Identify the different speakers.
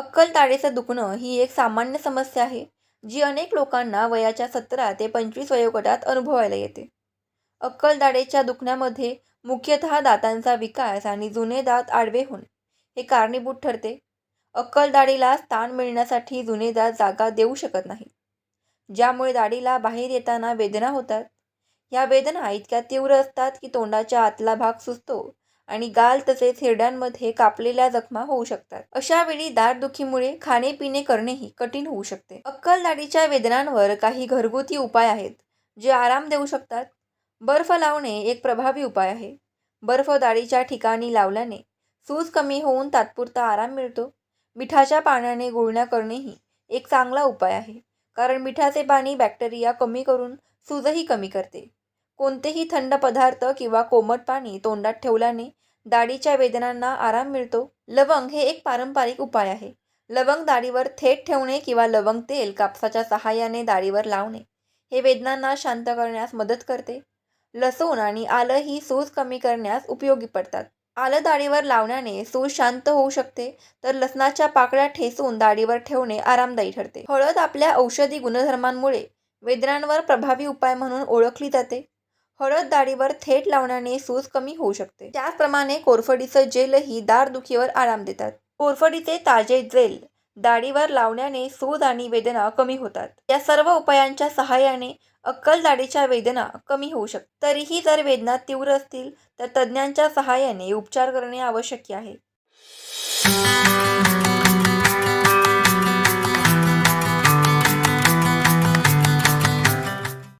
Speaker 1: अक्कल दाढेचं दुखणं ही एक सामान्य समस्या आहे जी अनेक लोकांना वयाच्या सतरा ते पंचवीस वयोगटात अनुभवायला येते. अक्कल दाढेच्या दुखण्यामध्ये मुख्यतः दातांचा विकास आणि जुने दात आडवे होणे हे कारणीभूत ठरते. अक्कल दाढीला स्थान मिळण्यासाठी जुने दात जागा देऊ शकत नाही ज्यामुळे दाढीला बाहेर येताना वेदना होतात. या वेदना इतक्या तीव्र असतात की तोंडाच्या आतला भाग सुचतो आणि गाल तसेच हिरड्यांमध्ये कापलेल्या जखमा होऊ शकतात. अशा वेळी दाढदुखीमुळे खाणे पिणे करणेही कठीण होऊ शकते. अक्कल दाढीच्या वेदनांवर काही घरगुती उपाय आहेत जे आराम देऊ शकतात. बर्फ लावणे एक प्रभावी उपाय आहे. बर्फ दाढीच्या ठिकाणी लावल्याने सूज कमी होऊन तात्पुरता आराम मिळतो. मिठाच्या पाण्याने गुळण्या करणेही एक चांगला उपाय आहे कारण मिठाचे पाणी बॅक्टेरिया कमी करून सूजही कमी करते. कोणतेही थंड पदार्थ किंवा कोमट पाणी तोंडात ठेवल्याने दाढीच्या वेदनांना आराम मिळतो. लवंग हे एक पारंपरिक उपाय आहे. लवंग दाढीवर थेट ठेवणे किंवा लवंग तेल कापसाच्या सहाय्याने दाढीवर लावणे हे वेदनांना शांत करण्यास मदत करते. लसूण आणि आलं ही सूज कमी करण्यास उपयोगी पडतात. आलं दाढीवर लावण्याने सूज शांत होऊ शकते तर लसणाच्या पाकळ्या ठेसून दाढीवर ठेवणे आरामदायी ठरते. हळद आपल्या औषधी गुणधर्मांमुळे वेदनांवर प्रभावी उपाय म्हणून ओळखली जाते. हळद दाढीवर थेट लावण्याने सूज कमी होऊ शकते. त्याचप्रमाणे कोरफडीचं जेलही दाढदुखीवर आराम देतात. कोरफडीचे ताजे जेल दाढीवर लावण्याने सूज आणि वेदना कमी होतात. या सर्व उपायांच्या सहाय्याने अक्कल दाढीच्या वेदना कमी होऊ शकतात. तरीही जर वेदना तीव्र असतील तर तज्ज्ञांच्या सहाय्याने उपचार करणे आवश्यक आहे.